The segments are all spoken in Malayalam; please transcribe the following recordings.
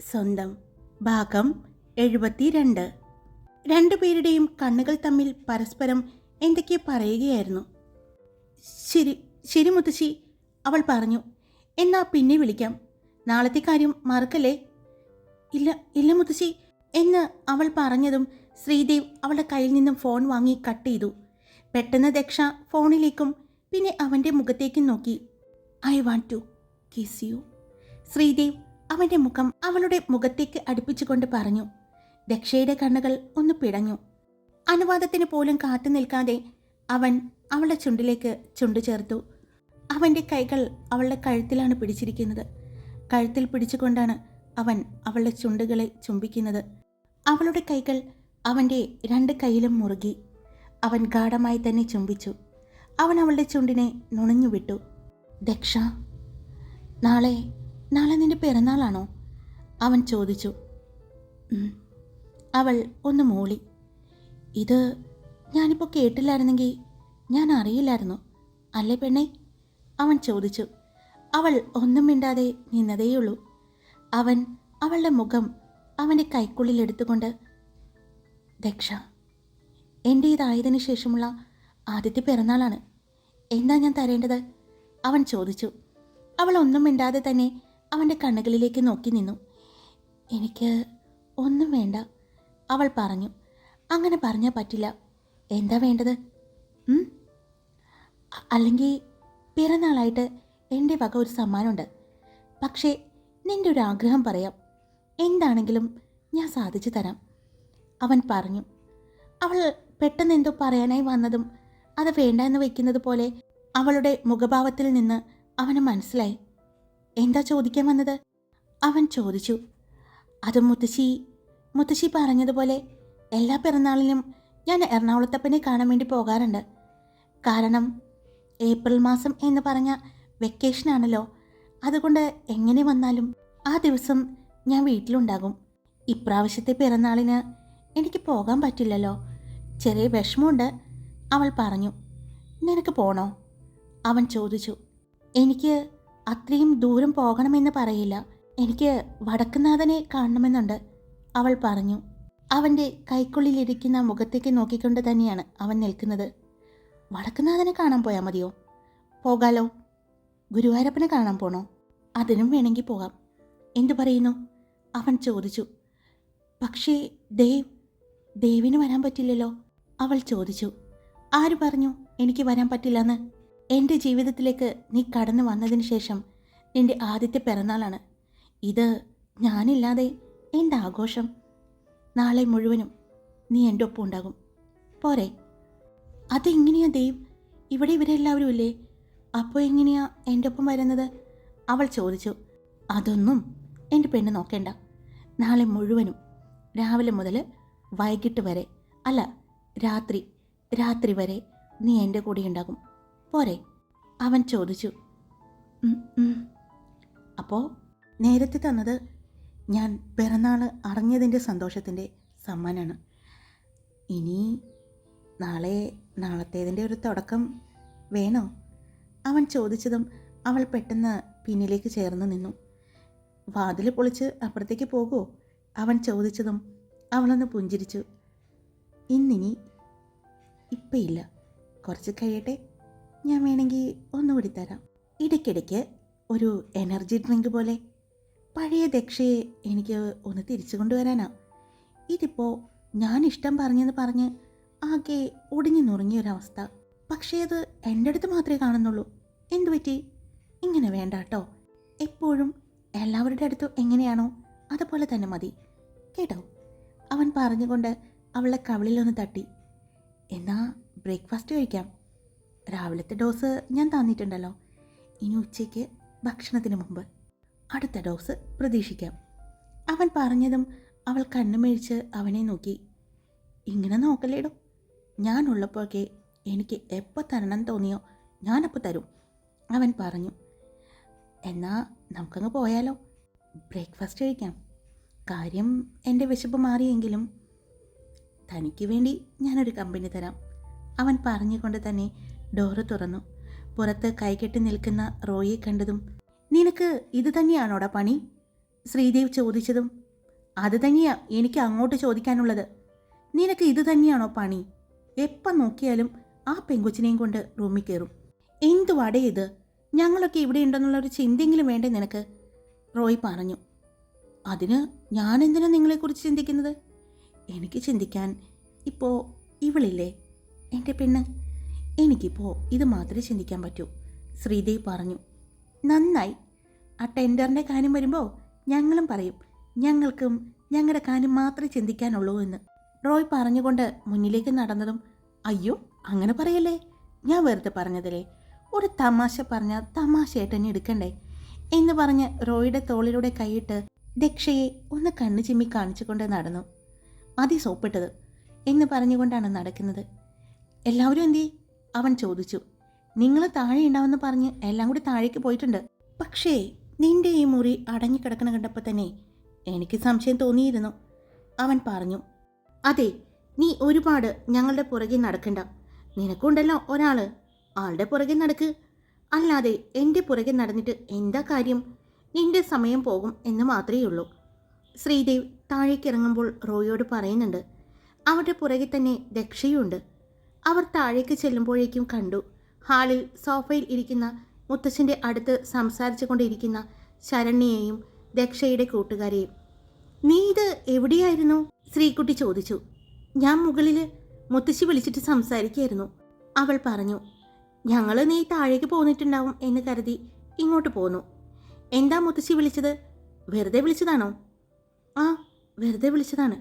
സ്വന്തം. ഭാഗം എഴുപത്തിരണ്ട്. രണ്ടുപേരുടെയും കണ്ണുകൾ തമ്മിൽ പരസ്പരം എന്തൊക്കെയോ പറയുകയായിരുന്നു? ശരി ശരി മുത്തശ്ശി അവൾ പറഞ്ഞു. എന്നാ പിന്നെ വിളിക്കാം. നാളത്തെ കാര്യം മറക്കല്ലേ? ഇല്ല ഇല്ല മുത്തശ്ശി എന്ന് അവൾ പറഞ്ഞതും ശ്രീദേവ് അവളുടെ കയ്യിൽ നിന്നും ഫോൺ വാങ്ങി കട്ട് ചെയ്തു. പെട്ടെന്ന് ദക്ഷ ഫോണിലേക്കും പിന്നെ അവന്റെ മുഖത്തേക്കും നോക്കി. I want to kiss you. Sreedev അവന്റെ മുഖം അവളുടെ മുഖത്തേക്ക് അടുപ്പിച്ചുകൊണ്ട് പറഞ്ഞു. ദക്ഷയുടെ കണ്ണുകൾ ഒന്ന് പിടഞ്ഞു. അനുവാദത്തിന് പോലും കാത്തു നിൽക്കാതെ അവൻ അവളുടെ ചുണ്ടിലേക്ക് ചുണ്ടു ചേർത്തു. അവന്റെ കൈകൾ അവളുടെ കഴുത്തിലാണ് പിടിച്ചിരിക്കുന്നത്. കഴുത്തിൽ പിടിച്ചുകൊണ്ടാണ് അവൻ അവളുടെ ചുണ്ടുകളെ ചുംബിക്കുന്നത്. അവളുടെ കൈകൾ അവന്റെ രണ്ട് കൈയിലും മുറുകി. അവൻ ഗാഠമായി തന്നെ ചുംബിച്ചു. അവൻ അവളുടെ ചുണ്ടിനെ നുണഞ്ഞു വിട്ടു ദക്ഷ നാളെ നാളെ നിന്റെ പിറന്നാളാണോ? അവൻ ചോദിച്ചു. അവൾ ഒന്ന് മൂളി. ഇത് ഞാനിപ്പോൾ കേട്ടില്ലായിരുന്നെങ്കിൽ ഞാൻ അറിയില്ലായിരുന്നു. അല്ലേ പെണ്ണെ? അവൻ ചോദിച്ചു. അവൾ ഒന്നും മിണ്ടാതെ നിന്നതേയുള്ളൂ. അവൻ അവളുടെ മുഖം അവന്റെ കൈക്കുള്ളിൽ എടുത്തുകൊണ്ട് ദക്ഷ എന്റെ ഇതായതിനു ശേഷമുള്ള ആദ്യത്തെ പിറന്നാളാണ്. എന്താ ഞാൻ തരേണ്ടത്? അവൻ ചോദിച്ചു. അവൾ ഒന്നും മിണ്ടാതെ തന്നെ അവന്റെ കണ്ണുകളിലേക്ക് നോക്കി നിന്നു. എനിക്ക് ഒന്നും വേണ്ട അവൾ പറഞ്ഞു. അങ്ങനെ പറഞ്ഞാൽ പറ്റില്ല. എന്താ വേണ്ടത്? അല്ലെങ്കിൽ പിറന്നാളായിട്ട് എന്റെ വക ഒരു സമ്മാനമുണ്ട്. പക്ഷേ നിന്റെ ഒരു ആഗ്രഹം പറയാം. എന്താണെങ്കിലും ഞാൻ സാധിച്ചു തരാം അവൻ പറഞ്ഞു. അവൾ പെട്ടെന്ന് എന്തോ പറയാനായി വന്നതും അത് വേണ്ട എന്ന് വയ്ക്കുന്നത് പോലെ അവളുടെ മുഖഭാവത്തിൽ നിന്ന് അവന് മനസ്സിലായി. എന്താ ചോദിക്കാൻ വന്നത്? അവൻ ചോദിച്ചു. അത് മുത്തശ്ശി മുത്തശ്ശി പറഞ്ഞതുപോലെ എല്ലാ പിറന്നാളിനും ഞാൻ എറണാകുളത്തപ്പനെ കാണാൻ വേണ്ടി പോകാറുണ്ട്. കാരണം ഏപ്രിൽ മാസം എന്ന് പറഞ്ഞ വെക്കേഷനാണല്ലോ അതുകൊണ്ട് എങ്ങനെ വന്നാലും ആ ദിവസം ഞാൻ വീട്ടിലുണ്ടാകും. ഇപ്രാവശ്യത്തെ പിറന്നാളിന് എനിക്ക് പോകാൻ പറ്റില്ലല്ലോ. ചെറിയ വിഷമമുണ്ട് അവൾ പറഞ്ഞു. നിനക്ക് പോണോ? അവൻ ചോദിച്ചു. എനിക്ക് അത്രയും ദൂരം പോകണമെന്ന് പറയില്ല. എനിക്ക് വടക്കുനാഥനെ കാണണമെന്നുണ്ട് അവൾ പറഞ്ഞു. അവന്റെ കൈക്കുള്ളിലിരിക്കുന്ന മുഖത്തേക്ക് നോക്കിക്കൊണ്ട് തന്നെയാണ് അവൻ നിൽക്കുന്നത്. വടക്കുനാഥനെ കാണാൻ പോയാൽ മതിയോ? പോകാലോ? ഗുരുവായൂരപ്പനെ കാണാൻ പോണോ? അതിനും വേണമെങ്കിൽ പോകാം. എന്തു പറയുന്നു? അവൻ ചോദിച്ചു. പക്ഷേ ദേവ് ദേവിന് വരാൻ പറ്റില്ലല്ലോ? അവൾ ചോദിച്ചു. ആര് പറഞ്ഞു എനിക്ക് വരാൻ പറ്റില്ലെന്ന്? എന്റെ ജീവിതത്തിലേക്ക് നീ കടന്നു വന്നതിന് ശേഷം നിന്റെ ആദ്യത്തെ പിറന്നാളാണ്. ഇത് ഞാനില്ലാതെ എന്റെ ആഘോഷം നാളെ മുഴുവനും നീ എന്റെ ഒപ്പം ഉണ്ടാകും. പോരെ. അതെങ്ങനെയാ ദേവ്? ഇവിടെ ഇവരെല്ലാവരും ഇല്ലേ? അപ്പോൾ എങ്ങനെയാ എന്റെ ഒപ്പം വരുന്നത്? അവൾ ചോദിച്ചു. അതൊന്നും എന്റെ പെണ്ണ് നോക്കേണ്ട. നാളെ മുഴുവനും രാവിലെ മുതൽ വൈകിട്ട് വരെ അല്ല രാത്രി രാത്രി വരെ നീ എന്റെ കൂടെ ഉണ്ടാകും പോരെ. അവൻ ചോദിച്ചു. അപ്പോൾ നേരത്തെ തന്നത് ഞാൻ പിറന്നാൾ അറിഞ്ഞതിന്റെ സന്തോഷത്തിന്റെ സമ്മാനാണ്. ഇനി നാളെ നാളത്തേതിന്റെ ഒരു തുടക്കം വേണോ? അവൻ ചോദിച്ചതും അവൾ പെട്ടെന്ന് പിന്നിലേക്ക് ചേർന്ന് നിന്നു. വാതിൽ പൊളിച്ച് അപ്പുറത്തേക്ക് പോകുമോ അവൻ ചോദിച്ചതും അവളൊന്ന് പുഞ്ചിരിച്ചു. ഇന്നിനി ഇപ്പം ഇല്ല കുറച്ച് കഴിയട്ടെ. ഞാൻ വേണമെങ്കിൽ ഒന്നുകൂടി തരാം. ഇടയ്ക്കിടയ്ക്ക് ഒരു എനർജി ഡ്രിങ്ക് പോലെ. പഴയ ദക്ഷയെ എനിക്ക് ഒന്ന് തിരിച്ചു കൊണ്ടുവരാനാ. ഇതിപ്പോൾ ഞാൻ ഇഷ്ടം പറഞ്ഞെന്ന് പറഞ്ഞ് ആകെ ഒടിഞ്ഞു നുറങ്ങിയൊരവസ്ഥ പക്ഷേ അത് എന്റെ അടുത്ത് മാത്രമേ കാണുന്നുള്ളൂ. എന്തു പറ്റി? ഇങ്ങനെ വേണ്ട കേട്ടോ എപ്പോഴും എല്ലാവരുടെ അടുത്തും എങ്ങനെയാണോ അതുപോലെ തന്നെ മതി. കേട്ടോ? അവൻ പറഞ്ഞുകൊണ്ട് അവളെ കവിളിലൊന്ന് തട്ടി. എന്നാ ബ്രേക്ക്ഫാസ്റ്റ് കഴിക്കാം. രാവിലത്തെ ഡോസ് ഞാൻ തന്നിട്ടുണ്ടല്ലോ. ഇനി ഉച്ചയ്ക്ക് ഭക്ഷണത്തിന് മുമ്പ് അടുത്ത ഡോസ് പ്രതീക്ഷിക്കാം. അവൻ പറഞ്ഞതും അവൾ കണ്ണുമേഴിച്ച് അവനെ നോക്കി. ഇങ്ങനെ നോക്കല്ലേടോ? ഞാനുള്ളപ്പോഴൊക്കെ എനിക്ക് എപ്പോൾ തരണം തോന്നിയോ? ഞാനപ്പോൾ തരും. അവൻ പറഞ്ഞു. എന്നാൽ നമുക്കങ്ങ് പോയാലോ. ബ്രേക്ക്ഫാസ്റ്റ് കഴിക്കാം. കാര്യം എന്റെ വിശപ്പ് മാറിയെങ്കിലും തനിക്ക് വേണ്ടി ഞാനൊരു കമ്പനി തരാം. അവൻ പറഞ്ഞുകൊണ്ട് തന്നെ ഡോറ് തുറന്നു. പുറത്ത് കൈകെട്ടി നിൽക്കുന്ന റോയെ കണ്ടതും നിനക്ക് ഇത് തന്നെയാണോടാ പണി? ശ്രീദേവ് ചോദിച്ചതും അത് തന്നെയാ എനിക്ക് അങ്ങോട്ട് ചോദിക്കാനുള്ളത്. നിനക്ക് ഇത് തന്നെയാണോ പണി? എപ്പം നോക്കിയാലും ആ പെങ്കൊച്ചിനെയും കൊണ്ട് റൂമിൽ കയറും എന്തുവാടേ ഇത്? ഞങ്ങളൊക്കെ ഇവിടെ ഉണ്ടെന്നുള്ള ഒരു ചിന്തയെങ്കിലും വേണ്ടേ നിനക്ക്? റോയ് പറഞ്ഞു. അതിന് ഞാൻ എന്തിനാ നിങ്ങളെക്കുറിച്ച് ചിന്തിക്കുന്നത്? എനിക്ക് ചിന്തിക്കാൻ ഇപ്പോൾ ഇവളില്ലേ? എന്റെ പെണ്ണ് എനിക്കിപ്പോൾ ഇത് മാത്രമേ ചിന്തിക്കാൻ പറ്റൂ. ശ്രീദേവ് പറഞ്ഞു. നന്നായി. ആ ടെൻഡറിന്റെ കാര്യം വരുമ്പോൾ ഞങ്ങളും പറയും. ഞങ്ങൾക്കും ഞങ്ങളുടെ കാര്യം മാത്രമേ ചിന്തിക്കാനുള്ളൂ എന്ന്. റോയ് പറഞ്ഞുകൊണ്ട് മുന്നിലേക്ക് നടന്നതും അയ്യോ അങ്ങനെ പറയല്ലേ? ഞാൻ വെറുതെ പറഞ്ഞതല്ലേ ഒരു തമാശ പറഞ്ഞാൽ തമാശയായിട്ട് തന്നെ എടുക്കണ്ടേ? എന്ന് പറഞ്ഞ് റോയുടെ തോളിലൂടെ കൈയിട്ട് ദക്ഷയെ ഒന്ന് കണ്ണു ചിമ്മി കാണിച്ചുകൊണ്ട് നടന്നു. മതി സോപ്പിട്ടത് എന്ന് പറഞ്ഞുകൊണ്ടാണ് നടക്കുന്നത്. എല്ലാവരും എന്തി അവൻ ചോദിച്ചു നിങ്ങൾ താഴെ ഉണ്ടാവുമെന്ന് പറഞ്ഞ് എല്ലാം കൂടി താഴേക്ക് പോയിട്ടുണ്ട്. പക്ഷേ നിന്റെ ഈ മുറി അടഞ്ഞു കിടക്കണ കണ്ടപ്പോൾ തന്നെ എനിക്ക് സംശയം തോന്നിയിരുന്നു. അവൻ പറഞ്ഞു അതെ നീ ഒരുപാട് ഞങ്ങളുടെ പുറകെ നടക്കണ്ട. നിനക്കുണ്ടല്ലോ ഒരാൾ ആളുടെ പുറകെ നടക്ക്. അല്ലാതെ എന്റെ പുറകെ നടന്നിട്ട് എന്താ കാര്യം? നിന്റെ സമയം പോകും എന്ന് മാത്രമേ ഉള്ളൂ. ശ്രീദേവ് താഴേക്കിറങ്ങുമ്പോൾ റോയോട് പറയുന്നുണ്ട് അവരുടെ പുറകെ തന്നെ ദക്ഷയുണ്ട് അവർ താഴേക്ക് ചെല്ലുമ്പോഴേക്കും കണ്ടു. ഹാളിൽ സോഫയിൽ ഇരിക്കുന്ന മുത്തച്ഛന്റെ അടുത്ത് സംസാരിച്ചു കൊണ്ടിരിക്കുന്ന ശരണ്യയെയും ദക്ഷയുടെ കൂട്ടുകാരെയും. നീ ഇത് എവിടെയായിരുന്നു? ശ്രീകുട്ടി ചോദിച്ചു. ഞാൻ മുകളിൽ മുത്തശ്ശി വിളിച്ചിട്ട് സംസാരിക്കുകയായിരുന്നു. അവൾ പറഞ്ഞു. ഞങ്ങൾ നീ താഴേക്ക് പോന്നിട്ടുണ്ടാവും എന്ന് കരുതി ഇങ്ങോട്ട് പോന്നു. എന്താ മുത്തശ്ശി വിളിച്ചത്? വെറുതെ വിളിച്ചതാണോ? ആ വെറുതെ വിളിച്ചതാണ്.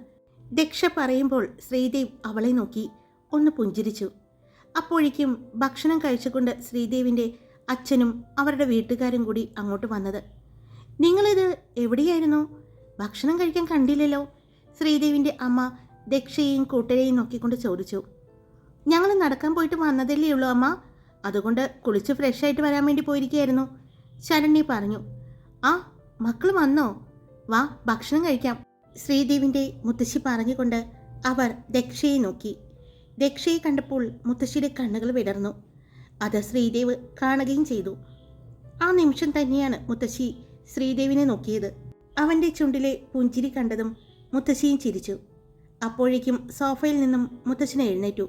ദക്ഷ പറയുമ്പോൾ ശ്രീദേവ് അവളെ നോക്കി. ഒന്ന് പുഞ്ചിരിച്ചു. അപ്പോഴേക്കും ഭക്ഷണം കഴിച്ചുകൊണ്ട് ശ്രീദേവിന്റെ അച്ഛനും അവരുടെ വീട്ടുകാരും കൂടി അങ്ങോട്ട് വന്നത്. നിങ്ങളിത് എവിടെയായിരുന്നു? ഭക്ഷണം കഴിക്കാൻ കണ്ടില്ലല്ലോ? ശ്രീദേവിന്റെ അമ്മ ദക്ഷയെയും കൂട്ടരെയും നോക്കിക്കൊണ്ട് ചോദിച്ചു. ഞങ്ങൾ നടക്കാൻ പോയിട്ട് വന്നതല്ലേ ഉള്ളൂ അമ്മ. അതുകൊണ്ട് കുളിച്ച് ഫ്രഷ് ആയിട്ട് വരാൻ വേണ്ടി പോയിരിക്കുകയായിരുന്നു ശരണ്യ പറഞ്ഞു. ആ മക്കൾ വന്നോ? വാ ഭക്ഷണം കഴിക്കാം. ശ്രീദേവിന്റെ മുത്തശ്ശി പറഞ്ഞുകൊണ്ട് അവർ ദക്ഷയെ നോക്കി. ദക്ഷയെ കണ്ടപ്പോൾ മുത്തശ്ശിയുടെ കണ്ണുകൾ വിടർന്നു. അത് ശ്രീദേവ് കാണുകയും ചെയ്തു. ആ നിമിഷം തന്നെയാണ് മുത്തശ്ശി ശ്രീദേവിനെ നോക്കിയത്. അവന്റെ ചുണ്ടിലെ പുഞ്ചിരി കണ്ടതും മുത്തശ്ശിയും ചിരിച്ചു. അപ്പോഴേക്കും സോഫയിൽ നിന്നും മുത്തശ്ശിനെ എഴുന്നേറ്റു.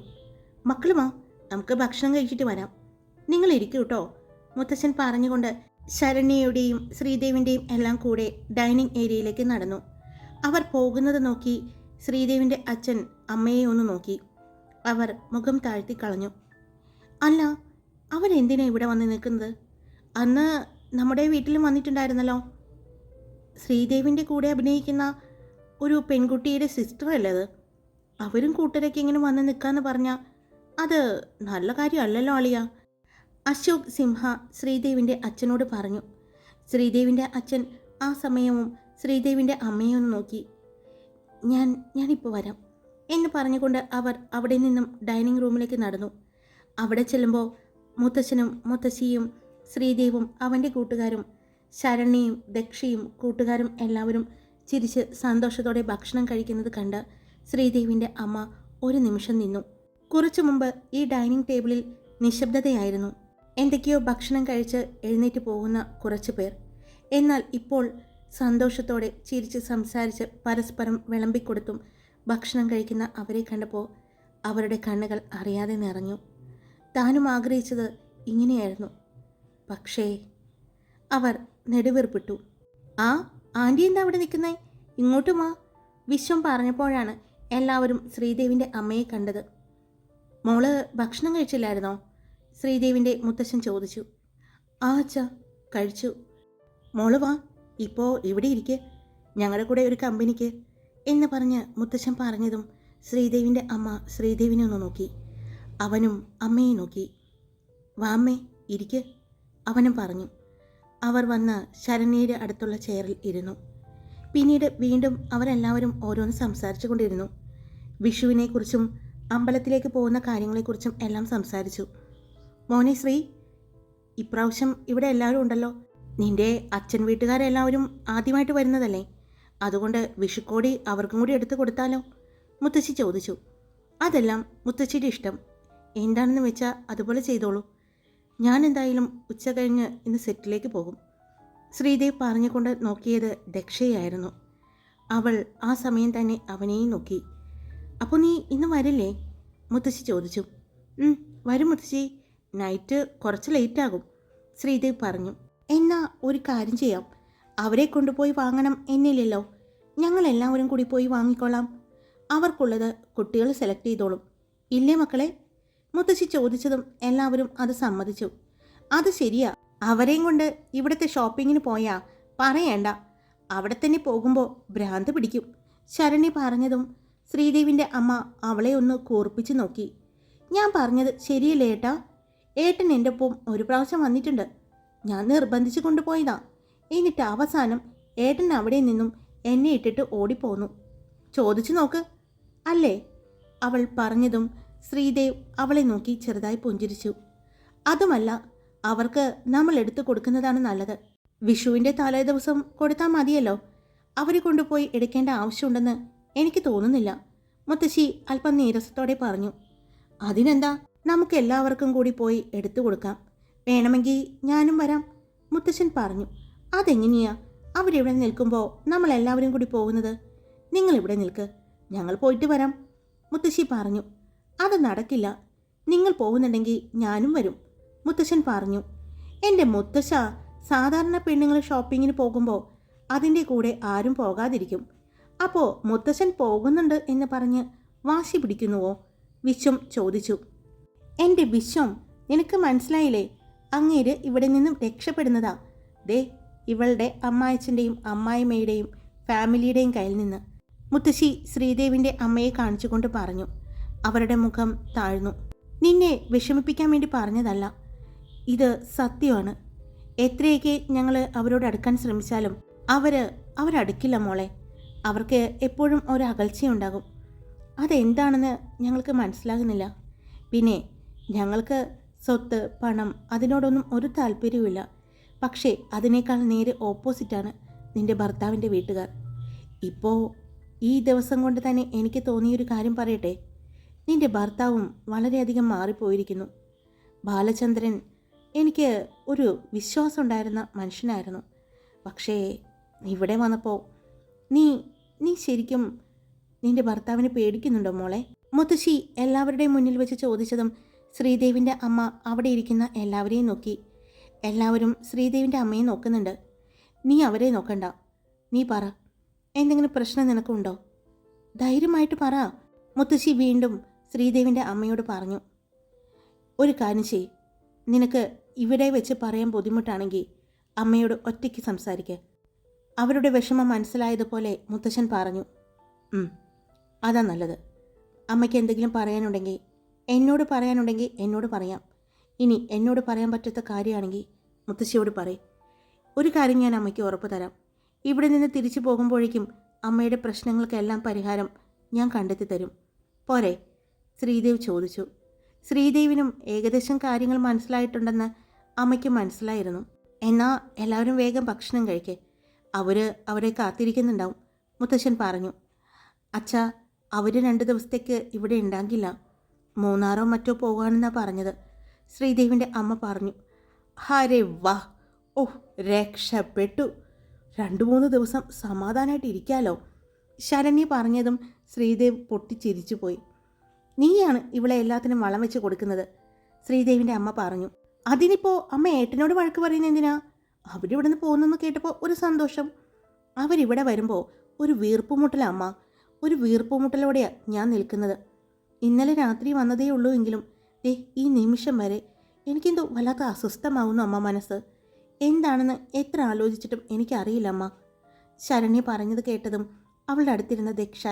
മക്കളുമോ നമുക്ക് ഭക്ഷണം കഴിച്ചിട്ട് വരാം. നിങ്ങൾ ഇരിക്കൂ കേട്ടോ മുത്തശ്ശൻ പറഞ്ഞുകൊണ്ട് ശരണ്യയുടെയും ശ്രീദേവിന്റെയും എല്ലാം കൂടെ ഡൈനിങ് ഏരിയയിലേക്ക് നടന്നു. അവർ പോകുന്നത് നോക്കി ശ്രീദേവിന്റെ അച്ഛൻ അമ്മയെ ഒന്ന് നോക്കി. അവർ മുഖം താഴ്ത്തി കളഞ്ഞു. അല്ല അവരെന്തിനാ ഇവിടെ വന്ന് നിൽക്കുന്നത്? അന്ന് നമ്മുടെ വീട്ടിലും വന്നിട്ടുണ്ടായിരുന്നല്ലോ. ശ്രീദേവിന്റെ കൂടെ അഭിനയിക്കുന്ന ഒരു പെൺകുട്ടിയുടെ സിസ്റ്റർ അല്ലേ അത്? അവരും കൂട്ടരൊക്കെ ഇങ്ങനെ വന്ന് നിൽക്കാന്ന് പറഞ്ഞാൽ അത് നല്ല കാര്യമല്ലല്ലോ അളിയ. അശോക് സിംഹ ശ്രീദേവിന്റെ അച്ഛനോട് പറഞ്ഞു. ശ്രീദേവിന്റെ അച്ഛൻ ആ സമയവും ശ്രീദേവിന്റെ അമ്മയെ നോക്കി. ഞാൻ ഞാനിപ്പോൾ വരാം. എന്ന് പറഞ്ഞുകൊണ്ട് അവർ അവിടെ നിന്നും ഡൈനിങ് റൂമിലേക്ക് നടന്നു. അവിടെ ചെല്ലുമ്പോൾ മുത്തച്ഛനും മുത്തശ്ശിയും ശ്രീദേവും അവന്റെ കൂട്ടുകാരും ശരണ്യയും ദക്ഷിയും കൂട്ടുകാരും എല്ലാവരും ചിരിച്ച് സന്തോഷത്തോടെ ഭക്ഷണം കഴിക്കുന്നത് കണ്ട് ശ്രീദേവിന്റെ അമ്മ ഒരു നിമിഷം നിന്നു. കുറച്ചു മുമ്പ് ഈ ഡൈനിങ് ടേബിളിൽ നിശബ്ദതയായിരുന്നു. എന്തൊക്കെയോ ഭക്ഷണം കഴിച്ച് എഴുന്നേറ്റ് പോകുന്ന കുറച്ചു പേർ. എന്നാൽ ഇപ്പോൾ സന്തോഷത്തോടെ ചിരിച്ച് സംസാരിച്ച് പരസ്പരം വിളമ്പിക്കൊടുത്തും ഭക്ഷണം കഴിക്കുന്ന അവരെ കണ്ടപ്പോൾ അവരുടെ കണ്ണുകൾ അറിയാതെ നിറഞ്ഞു. താനും ആഗ്രഹിച്ചത് ഇങ്ങനെയായിരുന്നു. പക്ഷേ അവർ നെടുവേർപ്പെട്ടു. ആ ആന്റി എന്താ അവിടെ നിൽക്കുന്നേ? ഇങ്ങോട്ടും വാ. വിശ്വം പറഞ്ഞപ്പോഴാണ് എല്ലാവരും ശ്രീദേവിന്റെ അമ്മയെ കണ്ടത്. മോൾ ഭക്ഷണം കഴിച്ചില്ലായിരുന്നോ? ശ്രീദേവിന്റെ മുത്തശ്ശൻ ചോദിച്ചു. ആ അച്ഛ കഴിച്ചു. മോൾ വാ ഇപ്പോൾ ഇവിടെ ഇരിക്കേ. ഞങ്ങളുടെ കൂടെ ഒരു കമ്പനിക്ക്. എന്ന് പറഞ്ഞ് മുത്തശ്ശൻ പറഞ്ഞതും ശ്രീദേവിന്റെ അമ്മ ശ്രീദേവിനെ ഒന്ന് നോക്കി. അവനും അമ്മയെ നോക്കി. വാമ്മേ ഇരിക്ക് അവനും പറഞ്ഞു. അവർ വന്ന് ശരണ്യയുടെ അടുത്തുള്ള ചെയറിൽ ഇരുന്നു. പിന്നീട് വീണ്ടും അവരെല്ലാവരും ഓരോന്ന് സംസാരിച്ചു കൊണ്ടിരുന്നു. വിഷുവിനെക്കുറിച്ചും അമ്പലത്തിലേക്ക് പോകുന്ന കാര്യങ്ങളെക്കുറിച്ചും എല്ലാം സംസാരിച്ചു. മോനെ ശ്രീ ഇപ്രാവശ്യം ഇവിടെ എല്ലാവരും ഉണ്ടല്ലോ. നിന്റെ അച്ഛൻ വീട്ടുകാരെല്ലാവരും ആദ്യമായിട്ട് വരുന്നതല്ലേ? അതുകൊണ്ട് വിഷുക്കോടി അവർക്കും കൂടി എടുത്തു കൊടുത്താലോ? മുത്തശ്ശി ചോദിച്ചു. അതെല്ലാം മുത്തശ്ശിയുടെ ഇഷ്ടം. എന്താണെന്ന് വെച്ചാൽ അതുപോലെ ചെയ്തോളൂ. ഞാൻ എന്തായാലും ഉച്ച കഴിഞ്ഞ് ഇന്ന് സെറ്റിലേക്ക് പോകും. ശ്രീദേവ് പറഞ്ഞുകൊണ്ട് നോക്കിയത് ദക്ഷയായിരുന്നു. അവൾ ആ സമയം തന്നെ അവനെയും നോക്കി. അപ്പോൾ നീ ഇന്ന് വരില്ലേ? മുത്തശ്ശി ചോദിച്ചു. "ഉം, വരും മുത്തശ്ശി. നൈറ്റ് കുറച്ച് ലേറ്റ് ആകും ശ്രീദേവ് പറഞ്ഞു. എന്നാ ഒരു കാര്യം ചെയ്യാം. അവരെ കൊണ്ടുപോയി വാങ്ങണം എന്നില്ലല്ലോ. ഞങ്ങൾ എല്ലാവരും കൂടി പോയി വാങ്ങിക്കൊള്ളാം. അവർക്കുള്ളത് കുട്ടികൾ സെലക്ട് ചെയ്തോളും. ഇല്ലേ മക്കളെ? മുത്തശ്ശി ചോദിച്ചതും എല്ലാവരും അത് സമ്മതിച്ചു. അത് ശരിയാ. അവരെയും കൊണ്ട് ഇവിടുത്തെ ഷോപ്പിങ്ങിന് പോയാ പറയണ്ട. അവിടെ തന്നെ പോകുമ്പോൾ ഭ്രാന്ത് പിടിക്കും. ശരണി പറഞ്ഞതും ശ്രീദേവിന്റെ അമ്മ അവളെ ഒന്ന് കൂർപ്പിച്ച് നോക്കി. ഞാൻ പറഞ്ഞത് ശരിയല്ലേ ഏട്ടാ? ഏട്ടൻ എന്റെ ഒപ്പം ഒരു പ്രാവശ്യം വന്നിട്ടുണ്ട്. ഞാൻ നിർബന്ധിച്ചു കൊണ്ടുപോയതാ. എന്നിട്ട് അവസാനം ഏട്ടൻ അവിടെ നിന്നും എന്നെ ഇട്ടിട്ട് ഓടിപ്പോന്നു. ചോദിച്ചു നോക്ക്. അല്ലേ? അവൾ പറഞ്ഞതും ശ്രീദേവ് അവളെ നോക്കി ചെറുതായി പുഞ്ചിരിച്ചു. അതുമല്ല അവർക്ക് നമ്മൾ എടുത്തു കൊടുക്കുന്നതാണ് നല്ലത്. വിഷുവിന്റെ തലേ ദിവസം കൊടുത്താൽ മതിയല്ലോ. അവരെ കൊണ്ടുപോയി എടുക്കേണ്ട ആവശ്യമുണ്ടെന്ന് എനിക്ക് തോന്നുന്നില്ല. മുത്തശ്ശി അല്പം നീരസത്തോടെ പറഞ്ഞു. അതിനെന്താ? നമുക്ക് എല്ലാവർക്കും കൂടി പോയി എടുത്തു കൊടുക്കാം. വേണമെങ്കിൽ ഞാനും വരാം മുത്തശ്ശൻ പറഞ്ഞു. അതെങ്ങനെയാ? അവരിവിടെ നിൽക്കുമ്പോൾ നമ്മൾ എല്ലാവരും കൂടി പോകുന്നത്? നിങ്ങൾ ഇവിടെ നിൽക്ക്. ഞങ്ങൾ പോയിട്ട് വരാം. മുത്തശ്ശി പറഞ്ഞു. അത് നടക്കില്ല. നിങ്ങൾ പോകുന്നുണ്ടെങ്കിൽ ഞാനും വരും. മുത്തശ്ശൻ പറഞ്ഞു. എന്റെ മുത്തശ്ശ സാധാരണ പെണ്ണുങ്ങൾ ഷോപ്പിങ്ങിന് പോകുമ്പോൾ അതിന്റെ കൂടെ ആരും പോകാതിരിക്കും. അപ്പോൾ മുത്തശ്ശൻ പോകുന്നുണ്ട് എന്ന് പറഞ്ഞ് വാശി പിടിക്കുന്നുവോ? വിശ്വം ചോദിച്ചു. എന്റെ വിശ്വം നിനക്ക് മനസ്സിലായില്ലേ? അങ്ങേര് ഇവിടെ നിന്നും രക്ഷപ്പെടുന്നതാ. ദേ ഇവളുടെ അമ്മായച്ചന്റെയും അമ്മായിമ്മയുടെയും ഫാമിലിയുടെയും കയ്യിൽ നിന്ന് മുത്തശ്ശി ശ്രീദേവിന്റെ അമ്മയെ കാണിച്ചുകൊണ്ട് പറഞ്ഞു അവരുടെ മുഖം താഴ്ന്നു. നിന്നെ വിഷമിപ്പിക്കാൻ വേണ്ടി പറഞ്ഞതല്ല. ഇത് സത്യമാണ്. എത്രയൊക്കെ ഞങ്ങൾ അവരോട് അടുക്കാൻ ശ്രമിച്ചാലും അവർ അവരടുക്കില്ല മോളെ. അവർക്ക് എപ്പോഴും ഒരു അകൽച്ചയുണ്ടാകും അതെന്താണെന്ന് ഞങ്ങൾക്ക് മനസ്സിലാകുന്നില്ല. പിന്നെ ഞങ്ങൾക്ക് സ്വത്ത് പണം അതിനോടൊന്നും ഒരു താല്പര്യവുമില്ല. പക്ഷേ അതിനേക്കാൾ നേരെ ഓപ്പോസിറ്റാണ് നിന്റെ ഭർത്താവിന്റെ വീട്ടുകാർ. ഇപ്പോൾ ഈ ദിവസം കൊണ്ട് തന്നെ എനിക്ക് തോന്നിയൊരു കാര്യം പറയട്ടെ? നിന്റെ ഭർത്താവും വളരെയധികം മാറിപ്പോയിരിക്കുന്നു. ബാലചന്ദ്രൻ എനിക്ക് ഒരു വിശ്വാസം ഉണ്ടായിരുന്ന മനുഷ്യനായിരുന്നു. പക്ഷേ ഇവിടെ വന്നപ്പോൾ നീ നീ ശരിക്കും നിന്റെ ഭർത്താവിനെ പേടിക്കുന്നുണ്ടോ മോളെ? മുത്തശ്ശി എല്ലാവരുടെയും മുന്നിൽ വെച്ച് ചോദിച്ചതും ശ്രീദേവിന്റെ അമ്മ അവിടെ ഇരിക്കുന്ന എല്ലാവരെയും നോക്കി. എല്ലാവരും ശ്രീദേവിന്റെ അമ്മയെ നോക്കുന്നുണ്ട്. നീ അവരെ നോക്കണ്ട. നീ പറ എന്തെങ്കിലും പ്രശ്നം നിനക്കുണ്ടോ? ധൈര്യമായിട്ട് പറ. മുത്തശ്ശി വീണ്ടും ശ്രീദേവിന്റെ അമ്മയോട് പറഞ്ഞു ഒരു കാര്യം ചെയ് നിനക്ക് ഇവിടെ വെച്ച് പറയാൻ ബുദ്ധിമുട്ടാണെങ്കിൽ അമ്മയോട് ഒറ്റയ്ക്ക് സംസാരിക്കുക അവരുടെ വിഷമം മനസ്സിലായതുപോലെ മുത്തശ്ശൻ പറഞ്ഞു അതാ നല്ലത്. അമ്മയ്ക്ക് എന്തെങ്കിലും പറയാനുണ്ടെങ്കിൽ എന്നോട് പറയാനുണ്ടെങ്കിൽ എന്നോട് പറയാം. ഇനി എന്നോട് പറയാൻ പറ്റാത്ത കാര്യമാണെങ്കിൽ മുത്തശ്ശിയോട് പറയും. ഒരു കാര്യം ഞാൻ അമ്മയ്ക്ക് ഉറപ്പ് തരാം. ഇവിടെ നിന്ന് തിരിച്ചു പോകുമ്പോഴേക്കും അമ്മയുടെ പ്രശ്നങ്ങൾക്കെല്ലാം പരിഹാരം ഞാൻ കണ്ടെത്തി തരും. പോരെ ശ്രീദേവ് ചോദിച്ചു. ശ്രീദേവിനും ഏകദേശം കാര്യങ്ങൾ മനസ്സിലായിട്ടുണ്ടെന്ന് അമ്മയ്ക്ക് മനസ്സിലായിരുന്നു. എന്നാൽ എല്ലാവരും വേഗം ഭക്ഷണം കഴിക്കേ. അവർ അവരെ കാത്തിരിക്കുന്നുണ്ടാവും മുത്തശ്ശൻ പറഞ്ഞു. അച്ഛാ അവർ രണ്ട് ദിവസത്തേക്ക് ഇവിടെ ഉണ്ടാകില്ല. മൂന്നാറോ മറ്റോ പോകുകയാണെന്നാണ് പറഞ്ഞത്. ശ്രീദേവിന്റെ അമ്മ പറഞ്ഞു ഹരേ വാ ഓ രക്ഷപ്പെട്ടു. രണ്ടു മൂന്ന് ദിവസം സമാധാനമായിട്ട് ഇരിക്കാലോ? ശരണ്യ പറഞ്ഞതും ശ്രീദേവ് പൊട്ടിച്ചിരിച്ചു പോയി. നീയാണ് ഇവളെ എല്ലാത്തിനും വളം വെച്ച് കൊടുക്കുന്നത് ശ്രീദേവിന്റെ അമ്മ പറഞ്ഞു. അതിനിപ്പോൾ അമ്മ ഏട്ടനോട് വഴക്ക് പറയുന്ന എന്തിനാ? അവരിവിടെ നിന്ന് പോകുന്നെന്ന് കേട്ടപ്പോൾ ഒരു സന്തോഷം. അവരിവിടെ വരുമ്പോൾ ഒരു വീർപ്പുമുട്ടല അമ്മ. ഒരു വീർപ്പുമുട്ടലോടെയാണ് ഞാൻ നിൽക്കുന്നത്. ഇന്നലെ രാത്രി വന്നതേ ഉള്ളൂ എങ്കിലും ദേ ഈ നിമിഷം വരെ എനിക്കെന്തോ വല്ലാത്ത അസ്വസ്ഥമാവുന്നു അമ്മ മനസ്സ്. എന്താണെന്ന് എത്ര ആലോചിച്ചിട്ടും എനിക്കറിയില്ല അമ്മ. ശരണ്യ പറഞ്ഞത് കേട്ടതും അവളുടെ അടുത്തിരുന്ന ദക്ഷ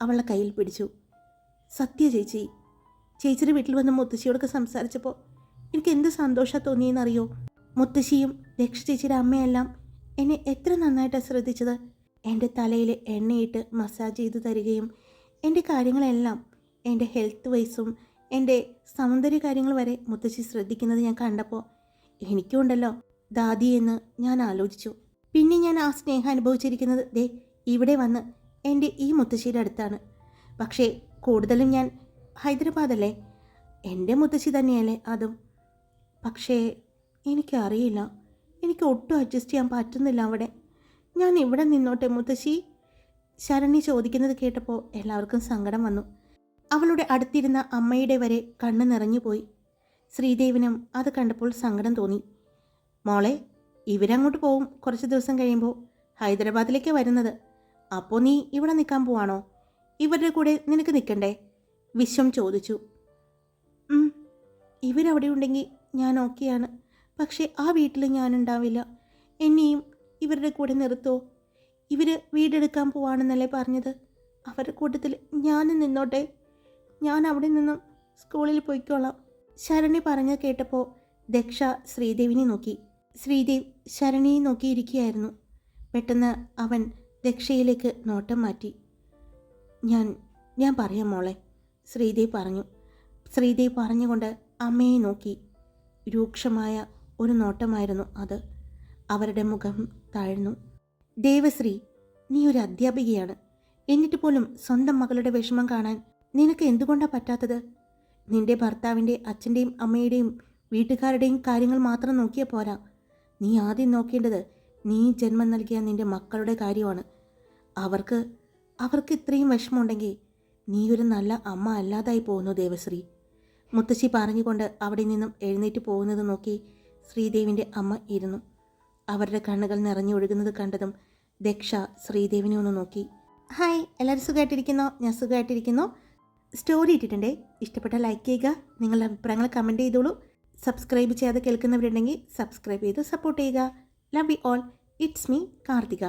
അവളുടെ കയ്യിൽ പിടിച്ചു. സത്യ ചേച്ചി ചേച്ചിയുടെ വീട്ടിൽ വന്ന് മുത്തശ്ശിയോടൊക്കെ സംസാരിച്ചപ്പോൾ എനിക്ക് എന്ത് സന്തോഷമാണ് തോന്നിയെന്നറിയോ? മുത്തശ്ശിയും ദക്ഷ ചേച്ചിയുടെ അമ്മയെല്ലാം എന്നെ എത്ര നന്നായിട്ടാണ് ശ്രദ്ധിച്ചത്. എന്റെ തലയിൽ എണ്ണയിട്ട് മസാജ് ചെയ്തു തരികയും എന്റെ കാര്യങ്ങളെല്ലാം എന്റെ ഹെൽത്ത് വൈസും എന്റെ സൗന്ദര്യ കാര്യങ്ങൾ വരെ മുത്തശ്ശി ശ്രദ്ധിക്കുന്നത് ഞാൻ കണ്ടപ്പോൾ എനിക്കുണ്ടല്ലോ ദാദി എന്ന് ഞാൻ ആലോചിച്ചു. പിന്നെ ഞാൻ ആ സ്നേഹം അനുഭവിച്ചിരിക്കുന്നത് ദേ ഇവിടെ വന്ന് എന്റെ ഈ മുത്തശ്ശിയുടെ അടുത്താണ്. പക്ഷേ കൂടുതലും ഞാൻ ഹൈദരാബാദല്ലേ? എന്റെ മുത്തശ്ശി തന്നെയല്ലേ അതും? പക്ഷേ എനിക്കറിയില്ല. എനിക്ക് ഒട്ടും അഡ്ജസ്റ്റ് ചെയ്യാൻ പറ്റുന്നില്ല അവിടെ. ഞാൻ ഇവിടെ നിന്നോട്ടെ മുത്തശ്ശി? ശരണി ചോദിക്കുന്നത് കേട്ടപ്പോൾ എല്ലാവർക്കും സങ്കടം വന്നു. അവളുടെ അടുത്തിരുന്ന അമ്മയുടെ വരെ കണ്ണ് നിറഞ്ഞുപോയി. ശ്രീദേവിനും അത് കണ്ടപ്പോൾ സങ്കടം തോന്നി. മോളെ ഇവരങ്ങോട്ട് പോവും കുറച്ച് ദിവസം കഴിയുമ്പോൾ. ഹൈദരാബാദിലേക്ക് വരുന്നത്. അപ്പോൾ നീ ഇവിടെ നിൽക്കാൻ പോവാണോ? ഇവരുടെ കൂടെ നിനക്ക് നിൽക്കണ്ടേ? വിശ്വം ചോദിച്ചു. "ഉം, ഇവരവിടെ ഉണ്ടെങ്കിൽ ഞാൻ ഓക്കെയാണ്. പക്ഷേ ആ വീട്ടിൽ ഞാനുണ്ടാവില്ല എന്നെയും ഇവരുടെ കൂടെ നിർത്തോ. ഇവർ വീടെടുക്കാൻ പോവാണെന്നല്ലേ പറഞ്ഞത്. അവരുടെ കൂട്ടത്തിൽ ഞാനും നിന്നോട്ടെ. ഞാൻ അവിടെ നിന്നും സ്കൂളിൽ പോയിക്കോളാം. ശരണി പറഞ്ഞു കേട്ടപ്പോൾ ദക്ഷ ശ്രീദേവിനെ നോക്കി. ശ്രീദേവ് ശരണിയെ നോക്കിയിരിക്കുകയായിരുന്നു. പെട്ടെന്ന് അവൻ ദക്ഷയിലേക്ക് നോട്ടം മാറ്റി. ഞാൻ ഞാൻ പറയാം മോളെ ശ്രീദേവ് പറഞ്ഞു. ശ്രീദേവ് പറഞ്ഞുകൊണ്ട് അമ്മയെ നോക്കി. രൂക്ഷമായ ഒരു നോട്ടമായിരുന്നു അത്. അവരുടെ മുഖം താഴ്ന്നു. ദേവശ്രീ നീ ഒരു അധ്യാപികയാണ്. എന്നിട്ട് പോലും സ്വന്തം മകളുടെ വിഷമം കാണാൻ നിനക്ക് എന്തുകൊണ്ടാ പറ്റാത്തത്? നിന്റെ ഭർത്താവിന്റെ അച്ഛന്റെയും അമ്മയുടെയും വീട്ടുകാരുടെയും കാര്യങ്ങൾ മാത്രം നോക്കിയാൽ പോരാ. നീ ആദ്യം നോക്കേണ്ടത് നീ ജന്മം നൽകിയ നിന്റെ മക്കളുടെ കാര്യമാണ്. അവർക്ക് അവർക്ക് ഇത്രയും വിഷമമുണ്ടെങ്കിൽ നീ ഒരു നല്ല അമ്മ അല്ലാതായി പോകുന്നു ദേവശ്രീ. മുത്തശ്ശി പറഞ്ഞുകൊണ്ട് അവിടെ നിന്നും എഴുന്നേറ്റ് പോകുന്നത് നോക്കി ശ്രീദേവിന്റെ അമ്മ ഇരുന്നു. അവരുടെ കണ്ണുകൾ നിറഞ്ഞൊഴുകുന്നത് കണ്ടതും ദക്ഷ ശ്രീദേവിനെ ഒന്ന് നോക്കി. ഹായ് എല്ലാവരും സുഖമായിട്ടിരിക്കുന്നോ? ഞാൻ സുഖമായിട്ടിരിക്കുന്നു. സ്റ്റോറി ഇട്ടിട്ടുണ്ട്. ഇഷ്ടപ്പെട്ട ലൈക്ക് ചെയ്യുക. നിങ്ങളുടെ അഭിപ്രായങ്ങൾ കമന്റ് ചെയ്തോളൂ. സബ്സ്ക്രൈബ് ചെയ്യാതെ കേൾക്കുന്നവരുണ്ടെങ്കിൽ സബ്സ്ക്രൈബ് ചെയ്ത് സപ്പോർട്ട് ചെയ്യുക. Love you all it's me Karthika.